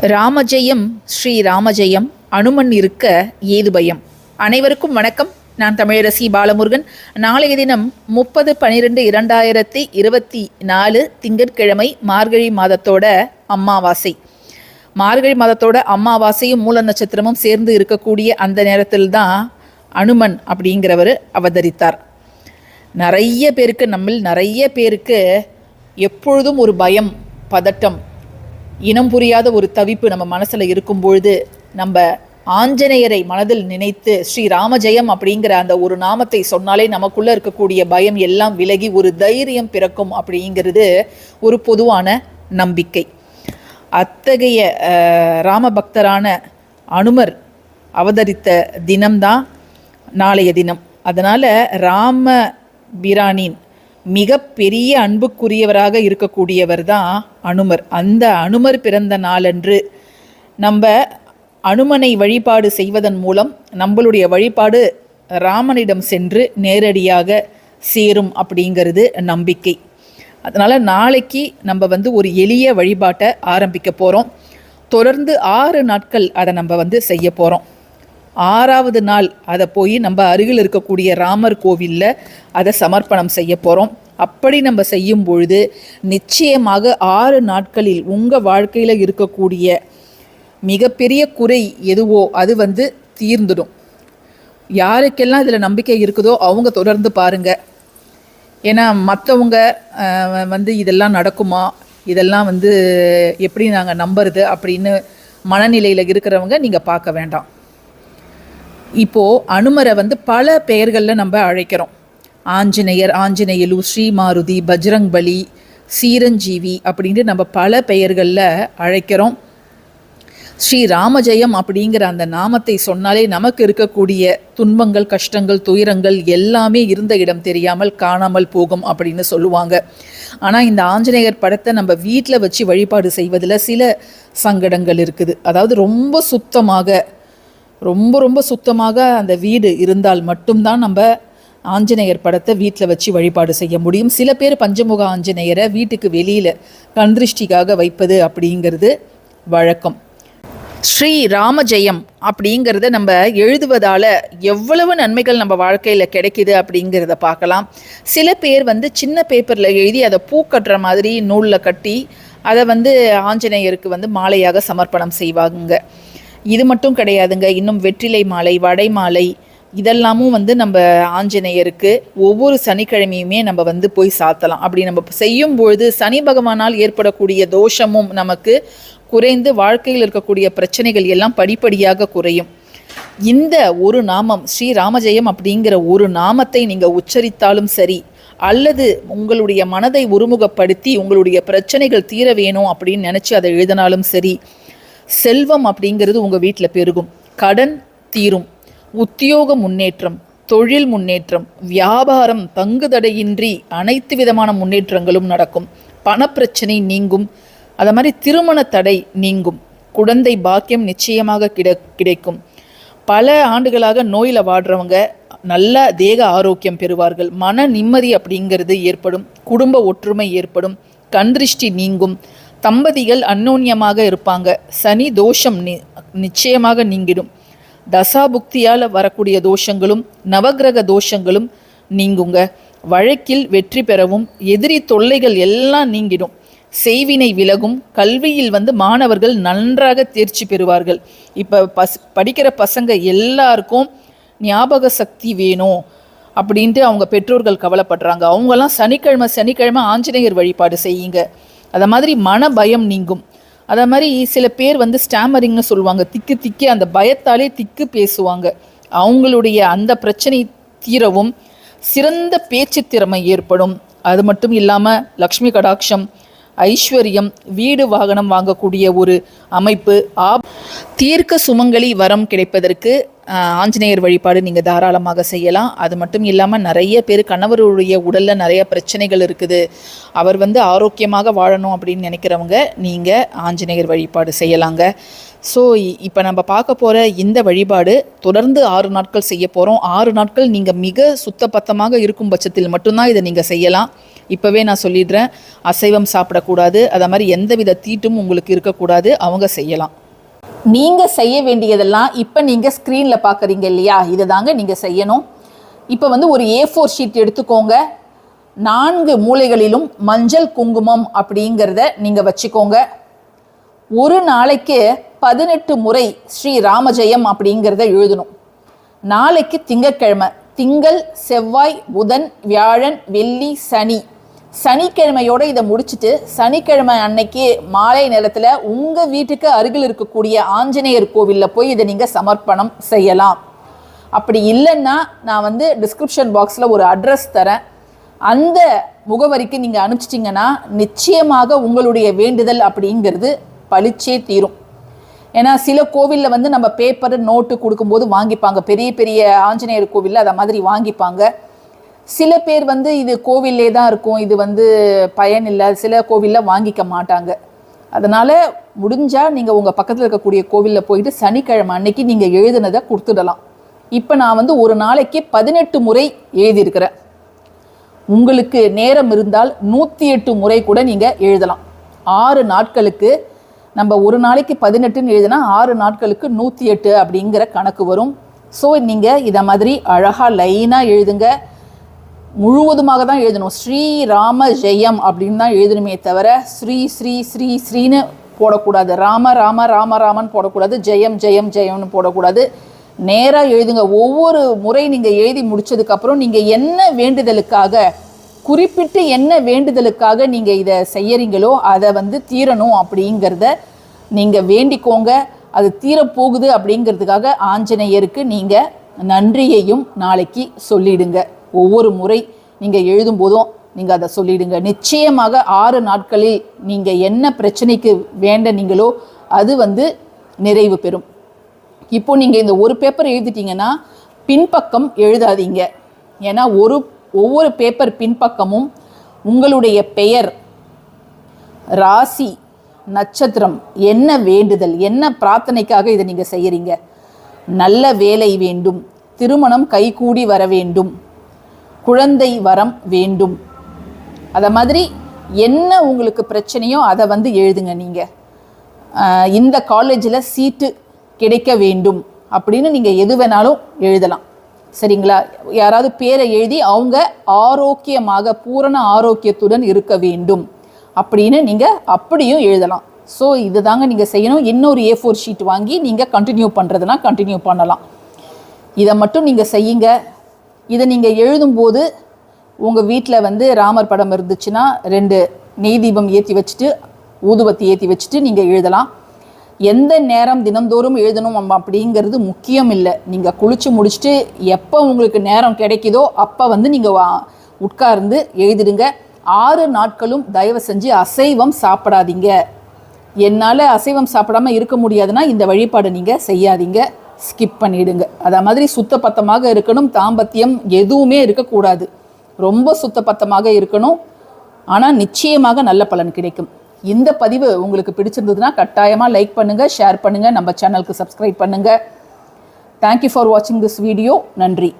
ராமஜெயம் ஸ்ரீ ராமஜெயம் அனுமன் இருக்க ஏது பயம்? அனைவருக்கும் வணக்கம். நான் தமிழரசி பாலமுருகன். நாளைய தினம் முப்பது பன்னிரெண்டு இரண்டாயிரத்தி இருபத்தி நாலு திங்கட்கிழமை மார்கழி மாதத்தோட அம்மாவாசை. மார்கழி மாதத்தோட அம்மாவாசையும் மூல நட்சத்திரமும் சேர்ந்து இருக்கக்கூடிய அந்த நேரத்தில் தான் அனுமன் அப்படிங்கிறவர் அவதரித்தார். நிறைய பேருக்கு நம்மில் நிறைய பேருக்கு எப்பொழுதும் ஒரு பயம் பதட்டம் இனம் புரியாத ஒரு தவிப்பு நம்ம மனசில் இருக்கும் பொழுது நம்ம ஆஞ்சநேயரை மனதில் நினைத்து ஸ்ரீ ராமஜெயம் அப்படிங்கிற அந்த ஒரு நாமத்தை சொன்னாலே நமக்குள்ளே இருக்கக்கூடிய பயம் எல்லாம் விலகி ஒரு தைரியம் பிறக்கும் அப்படிங்கிறது ஒரு பொதுவான நம்பிக்கை. அத்தகைய ராமபக்தரான அனுமர் அவதரித்த தினம்தான் நாளைய தினம். அதனால் ராம பிரானின் மிகப்பெரிய அன்புக்குரியவராக இருக்கக்கூடியவர் தான் அனுமர். அந்த அனுமர் பிறந்த நாளன்று நம்ம அனுமனை வழிபாடு செய்வதன் மூலம் நம்மளுடைய வழிபாடு ராமனிடம் சென்று நேரடியாக சேரும் அப்படிங்கிறது நம்பிக்கை. அதனால் நாளைக்கு நம்ம வந்து ஒரு எளிய வழிபாட்டை ஆரம்பிக்க போகிறோம் தொடர்ந்து ஆறு நாட்கள் அதை நம்ம வந்து செய்ய போகிறோம் ஆறாவது நாள் அதை போய் நம்ம அருகில் இருக்கக்கூடிய ராமர் கோவிலில் அதை சமர்ப்பணம் செய்ய போகிறோம் அப்படி நம்ம செய்யும் பொழுது நிச்சயமாக ஆறு நாட்களில் உங்கள் வாழ்க்கையில் இருக்கக்கூடிய மிகப்பெரிய குறை எதுவோ அது வந்து தீர்ந்துடும். யாருக்கெல்லாம் இதில் நம்பிக்கை இருக்குதோ அவங்க தொடர்ந்து பாருங்கள் ஏன்னா மற்றவங்க வந்து இதெல்லாம் நடக்குமா? இதெல்லாம் வந்து எப்படி நாங்கள் நம்புறது அப்படின்னு மனநிலையில் இருக்கிறவங்க நீங்கள் பார்க்க வேண்டாம். இப்போது அனுமரை வந்து பல பெயர்களில் நம்ம அழைக்கிறோம். ஆஞ்சநேயர் ஆஞ்சநேயலு ஸ்ரீமாருதி பஜ்ரங்பலி சீரஞ்சீவி அப்படின்ட்டு நம்ம பல பெயர்களில் அழைக்கிறோம். ஸ்ரீ ராமஜெயம் அப்படிங்கிற அந்த நாமத்தை சொன்னாலே நமக்கு இருக்கக்கூடிய துன்பங்கள் கஷ்டங்கள் துயரங்கள் எல்லாமே இருந்த இடம் தெரியாமல் காணாமல் போகும் அப்படின்னு சொல்லுவாங்க. ஆனால் இந்த ஆஞ்சநேயர் படத்தை நம்ம வீட்டில் வச்சு வழிபாடு செய்வதில் சில சங்கடங்கள் இருக்குது. அதாவது ரொம்ப சுத்தமாக ரொம்ப ரொம்ப சுத்தமாக அந்த வீடு இருந்தால் மட்டும்தான் நம்ம ஆஞ்சநேயர் படத்தை வீட்டில் வச்சு வழிபாடு செய்ய முடியும். சில பேர் பஞ்சமுக ஆஞ்சநேயரை வீட்டுக்கு வெளியில் கண்திருஷ்டிக்காக வைப்பது அப்படிங்கிறது வழக்கம். ஸ்ரீ ராமஜெயம் அப்படிங்கிறத நம்ம எழுதுவதால் எவ்வளவு நன்மைகள் நம்ம வாழ்க்கையில் கிடைக்குது அப்படிங்கிறத பார்க்கலாம். சில பேர் வந்து சின்ன பேப்பரில் எழுதி அதை பூ கட்டுற மாதிரி நூலில் கட்டி அதை வந்து ஆஞ்சநேயருக்கு வந்து மாலையாக சமர்ப்பணம் செய்வாங்க. இது மட்டும் கிடையாதுங்க. இன்னும் வெற்றிலை மாலை வடை மாலை இதெல்லாமும் வந்து நம்ம ஆஞ்சநேயருக்கு ஒவ்வொரு சனிக்கிழமையுமே நம்ம வந்து போய் சாத்தலாம். அப்படி நம்ம செய்யும் பொழுது சனி பகவானால் ஏற்படக்கூடிய தோஷமும் நமக்கு குறைந்து வாழ்க்கையில் இருக்கக்கூடிய பிரச்சனைகள் எல்லாம் படிப்படியாக குறையும். இந்த ஒரு நாமம் ஸ்ரீ ராமஜெயம் அப்படிங்கிற ஒரு நாமத்தை நீங்கள் உச்சரித்தாலும் சரி அல்லது உங்களுடைய மனதை ஒருமுகப்படுத்தி உங்களுடைய பிரச்சனைகள் தீர வேணும் அப்படின்னு நினச்சி அதை எழுதினாலும் சரி செல்வம் அப்படிங்கிறது உங்கள் வீட்டில் பெருகும். கடன் தீரும். உத்தியோக முன்னேற்றம் தொழில் முன்னேற்றம் வியாபாரம் தங்குதடையின்றி அனைத்து விதமான முன்னேற்றங்களும் நடக்கும். பணப்பிரச்சனை நீங்கும். அதை மாதிரி திருமண தடை நீங்கும். குழந்தை பாக்கியம் நிச்சயமாக கிட கிடைக்கும். பல ஆண்டுகளாக நோயில் வாடுறவங்க நல்ல தேக ஆரோக்கியம் பெறுவார்கள். மன நிம்மதி அப்படிங்கிறது ஏற்படும். குடும்ப ஒற்றுமை ஏற்படும். கண்திருஷ்டி நீங்கும். தம்பதிகள் அந்யோன்யமாக இருப்பாங்க. சனி தோஷம் நி நிச்சயமாக நீங்கிடும். தசாபுக்தியால் வரக்கூடிய தோஷங்களும் நவக்கிரக தோஷங்களும் நீங்குங்க. வழக்கில் வெற்றி பெறவும் எதிரி தொல்லைகள் எல்லாம் நீங்கிடும். செய்வினை விலகும் கல்வியில் வந்து மாணவர்கள் நன்றாக தேர்ச்சி பெறுவார்கள். இப்போ பஸ் படிக்கிற பசங்க எல்லாருக்கும் ஞாபக சக்தி வேணும் அப்படின்ட்டு அவங்க பெற்றோர்கள் கவலைப்படுறாங்க. அவங்கெல்லாம் சனிக்கிழமை சனிக்கிழமை ஆஞ்சநேயர் வழிபாடு செய்யுங்க. அதை மாதிரி மன பயம் நீங்கும். அதை மாதிரி சில பேர் வந்து ஸ்டாமரிங்னு சொல்லுவாங்க. திக்கு திக்கி அந்த பயத்தாலே திக்கு பேசுவாங்க. அவங்களுடைய அந்த பிரச்சனை தீரவும் சிறந்த பேச்சு திறமை ஏற்படும். அது மட்டும் இல்லாமல் லக்ஷ்மி கடாட்சம் ஐஸ்வர்யம் வீடு வாகனம் வாங்கக்கூடிய ஒரு அமைப்பு ஆப் தீர்க்க சுமங்கலி வரம் கிடைப்பதற்கு ஆஞ்சநேயர் வழிபாடு நீங்கள் தாராளமாக செய்யலாம். அது மட்டும் இல்லாமல் நிறைய பேர் கணவருடைய உடலில் நிறைய பிரச்சனைகள் இருக்குது. அவர் வந்து ஆரோக்கியமாக வாழணும் அப்படின்னு நினைக்கிறவங்க நீங்கள் ஆஞ்சநேயர் வழிபாடு செய்யலாங்க. ஸோ இப்போ நம்ம பார்க்க போகிற இந்த வழிபாடு தொடர்ந்து ஆறு நாட்கள் செய்ய போகிறோம் ஆறு நாட்கள் நீங்கள் மிக சுத்தபத்தமாக இருக்கும் பட்சத்தில் மட்டும்தான் இதை நீங்கள் செய்யலாம். இப்போவே நான் சொல்லிடுறேன் அசைவம் சாப்பிடக்கூடாது. அதை மாதிரி எந்தவித தீட்டும் உங்களுக்கு இருக்கக்கூடாது. அவங்க செய்யலாம். நீங்கள் செய்ய வேண்டியதெல்லாம் இப்போ நீங்கள் ஸ்க்ரீனில் பார்க்குறீங்க இல்லையா? இதை தாங்க நீங்கள் செய்யணும். இப்போ வந்து ஒரு ஏ ஃபோர் ஷீட் எடுத்துக்கோங்க. நான்கு மூலைகளிலும் மஞ்சள் குங்குமம் அப்படிங்கிறத நீங்கள் வச்சுக்கோங்க. ஒரு நாளைக்கு பதினெட்டு முறை ஸ்ரீ ராமஜெயம் அப்படிங்கிறத எழுதணும். நாளைக்கு திங்கட்கிழமை திங்கள் செவ்வாய் புதன் வியாழன் வெள்ளி சனி சனிக்கிழமையோடு இதை முடிச்சுட்டு சனிக்கிழமை அன்னைக்கு மாலை நேரத்தில் உங்கள் வீட்டுக்கு அருகில் இருக்கக்கூடிய ஆஞ்சநேயர் கோவிலில் போய் இதை நீங்கள் சமர்ப்பணம் செய்யலாம். அப்படி இல்லைன்னா நான் வந்து டிஸ்கிரிப்ஷன் பாக்ஸில் ஒரு அட்ரஸ் தரேன். அந்த முகவரிக்கு நீங்கள் அனுப்பிச்சிட்டிங்கன்னா நிச்சயமாக உங்களுடைய வேண்டுதல் அப்படிங்கிறது பளிச்சே தீரும். ஏன்னா சில கோவிலில் வந்து நம்ம பேப்பர் நோட்டு கொடுக்கும்போது வாங்கிப்பாங்க. பெரிய பெரிய ஆஞ்சநேயர் கோவிலில் அதை மாதிரி வாங்கிப்பாங்க. சில பேர் வந்து இது கோவிலே தான் இருக்கும் இது வந்து பயன் இல்லை சில கோவிலில் வாங்கிக்க மாட்டாங்க. அதனால் முடிஞ்சால் நீங்கள் உங்கள் பக்கத்தில் இருக்கக்கூடிய கோவிலில் போயிட்டு சனிக்கிழமை அன்னைக்கு நீங்கள் எழுதுனதை கொடுத்துடலாம். இப்போ நான் வந்து ஒரு நாளைக்கு பதினெட்டு முறை எழுதியிருக்கிறேன். உங்களுக்கு நேரம் இருந்தால் நூற்றி எட்டு முறை கூட நீங்கள் எழுதலாம். ஆறு நாட்களுக்கு நம்ம ஒரு நாளைக்கு பதினெட்டுன்னு எழுதினா ஆறு நாட்களுக்கு நூற்றி எட்டு அப்படிங்கிற கணக்கு வரும். ஸோ நீங்கள் இதை மாதிரி அழகாக லைனாக எழுதுங்க. முழுவதுமாக தான் எழுதணும். ஸ்ரீ ராம ஜெயம் அப்படின்னு தான் எழுதணுமே தவிர ஸ்ரீ ஸ்ரீ ஸ்ரீ ஸ்ரீன்னு போடக்கூடாது. ராம ராம ராம ராமன் போடக்கூடாது. ஜெயம் ஜெயம் ஜெயம்னு போடக்கூடாது. நேராக எழுதுங்க. ஒவ்வொரு முறை நீங்கள் எழுதி முடிச்சதுக்கப்புறம் நீங்கள் என்ன வேண்டுதலுக்காக குறிப்பிட்டு என்ன வேண்டுதலுக்காக நீங்கள் இதை செய்யறீங்களோ அதை வந்து தீரணும் அப்படிங்கிறத நீங்கள் வேண்டிக்கோங்க. அது தீரப்போகுது அப்படிங்கிறதுக்காக ஆஞ்சநேயருக்கு நீங்கள் நன்றியையும் நாளைக்கு சொல்லிடுங்க. ஒவ்வொரு முறை நீங்கள் எழுதும்போதும் நீங்கள் அதை சொல்லிடுங்க. நிச்சயமாக ஆறு நாட்களில் நீங்கள் என்ன பிரச்சனைக்கு வேண்டனீங்களோ அது வந்து நிறைவு பெறும். இப்போ நீங்கள் இந்த ஒரு பேப்பர் எழுதிட்டீங்கன்னா பின்பக்கம் எழுதாதீங்க. ஏன்னா ஒரு ஒவ்வொரு பேப்பர் பின்பக்கமும் உங்களுடைய பெயர் ராசி நட்சத்திரம் என்ன வேண்டுதல் என்ன பிரார்த்தனைக்காக இதை நீங்கள் செய்கிறீங்க நல்ல வேலை வேண்டும். திருமணம் கைகூடி வர வேண்டும். குழந்தை வரம் வேண்டும். அதை மாதிரி என்ன உங்களுக்கு பிரச்சனையோ அதை வந்து எழுதுங்க நீங்கள் இந்த காலேஜில் சீட்டு கிடைக்க வேண்டும் அப்படின்னு நீங்கள் எது வேணாலும் எழுதலாம். சரிங்களா? யாராவது பேரை எழுதி அவங்க ஆரோக்கியமாக பூரண ஆரோக்கியத்துடன் இருக்க வேண்டும் அப்படின்னு நீங்கள் அப்படியும் எழுதலாம். ஸோ இது தாங்க நீங்கள் செய்யணும். இன்னொரு ஏ ஃபோர் ஷீட் வாங்கி நீங்கள் கண்டினியூ பண்ணுறதுனா கண்டினியூ பண்ணலாம். இதை மட்டும் நீங்கள் செய்யுங்க. இதை நீங்கள் எழுதும்போது உங்கள் வீட்டில் வந்து ராமர் படம் இருந்துச்சுன்னா ரெண்டு நெய் தீபம் ஏற்றி வச்சுட்டு ஊதுபத்தி ஏற்றி வச்சுட்டு நீங்கள் எழுதலாம். எந்த நேரம் தினந்தோறும் எழுதணும் அப்படிங்கிறது முக்கியம் இல்லை. நீங்கள் குளிச்சு முடிச்சுட்டு எப்போ உங்களுக்கு நேரம் கிடைக்குதோ அப்போ வந்து நீங்கள் வா- உட்கார்ந்து எழுதிடுங்க. ஆறு நாட்களும் தயவு செஞ்சு அசைவம் சாப்பிடாதீங்க. என்னால் அசைவம் சாப்பிடாம இருக்க முடியாதுன்னா இந்த வழிபாடு நீங்கள் செய்யாதீங்க. ஸ்கிப் பண்ணிடுங்க. அதை மாதிரி சுத்தபத்தமாக இருக்கணும். தாம்பத்தியம் எதுவுமே இருக்கக்கூடாது. ரொம்ப சுத்தபத்தமாக இருக்கணும். ஆனால் நிச்சயமாக நல்ல பலன் கிடைக்கும். இந்த பதிவு உங்களுக்கு பிடிச்சிருந்ததுன்னா கட்டாயமாக லைக் பண்ணுங்கள் ஷேர் பண்ணுங்கள் நம்ம சேனலுக்கு சப்ஸ்கிரைப் பண்ணுங்கள் தேங்க்யூ ஃபார் வாட்சிங் திஸ் வீடியோ நன்றி.